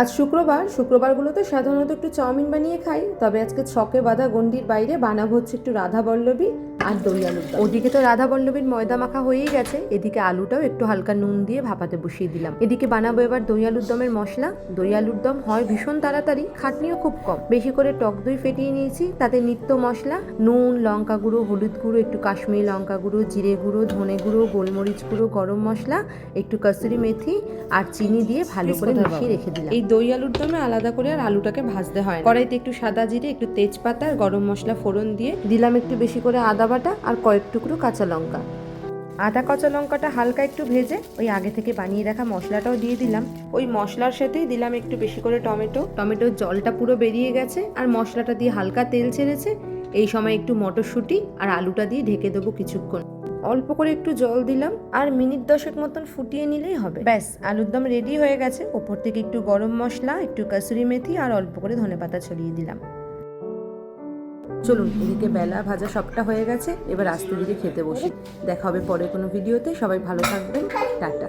আজ শুক্রবার, শুক্রবারগুলোতে সাধারণত একটু চাউমিন বানিয়ে খাই, তবে আজকে ছকে বাঁধা গন্ডির বাইরে বানাবো হচ্ছে একটু রাধা বল্লভী। আর দই আলুর ওদিকে তো রাধা বল্লভীর ময়দা মাখা হয়েই গেছে এদিকে আলুটাও একটু হালকা নুন দিয়ে ভাপাতে বসিয়ে দিলাম। এদিকে বানাবো এবার দই আলুর দমের মশলা। দই আলুর দম হয় ভীষণ তাড়াতাড়ি খাটনিও খুব কম। বেশি করে টক দই ফেটিয়ে নিয়েছি তাতে নিত্য মশলা নুন লঙ্কা গুঁড়ো হলুদ গুঁড়ো একটু কাশ্মীরি লঙ্কা গুঁড়ো জিরে গুঁড়ো ধনে গুঁড়ো গোলমরিচ গুঁড়ো গরম মশলা একটু কসুরি মেথি আর চিনি দিয়ে ভালো করে মিশিয়ে রেখে দিলাম। এই দই আলুর দমে আলাদা করে আর আলুটাকে ভাজতে হয় কড়াইতে একটু সাদা জিরে একটু তেজপাতা আর গরম মশলা ফোড়ন দিয়ে দিলাম একটু বেশি করে আদা বাটা আর কয়েক টুকরো কাঁচা লঙ্কা। আদা কাঁচা লঙ্কাটা হালকা একটু ভেজে ওই আগে থেকে বানিয়ে রাখা মশলাটাও দিয়ে দিলাম। ওই মশলার সাথেই দিলাম একটু বেশি করে টমেটো। টমেটোর জলটা পুরো বেরিয়ে গেছে আর মশলাটা দিয়ে হালকা তেল ছেড়েছে। এই সময় একটু মটরশুঁটি আর আলুটা দিয়ে ঢেকে দেবো কিছুক্ষণ। অল্প করে একটু জল দিলাম আর মিনিট দশেক মতন ফুটিয়ে নিলেই হবে। ব্যাস, আলুর দম রেডি হয়ে গেছে। ওপর থেকে একটু গরম মশলা, একটু কাসুরি মেথি আর অল্প করে ধনেপাতা ছড়িয়ে দিলাম। চলুন এদিকে বেলা ভাজা সবটা হয়ে গেছে এবার আস্তে ধীরে খেতে বসি দেখা হবে পরে কোনো ভিডিওতে সবাই ভালো থাকবেন টাটা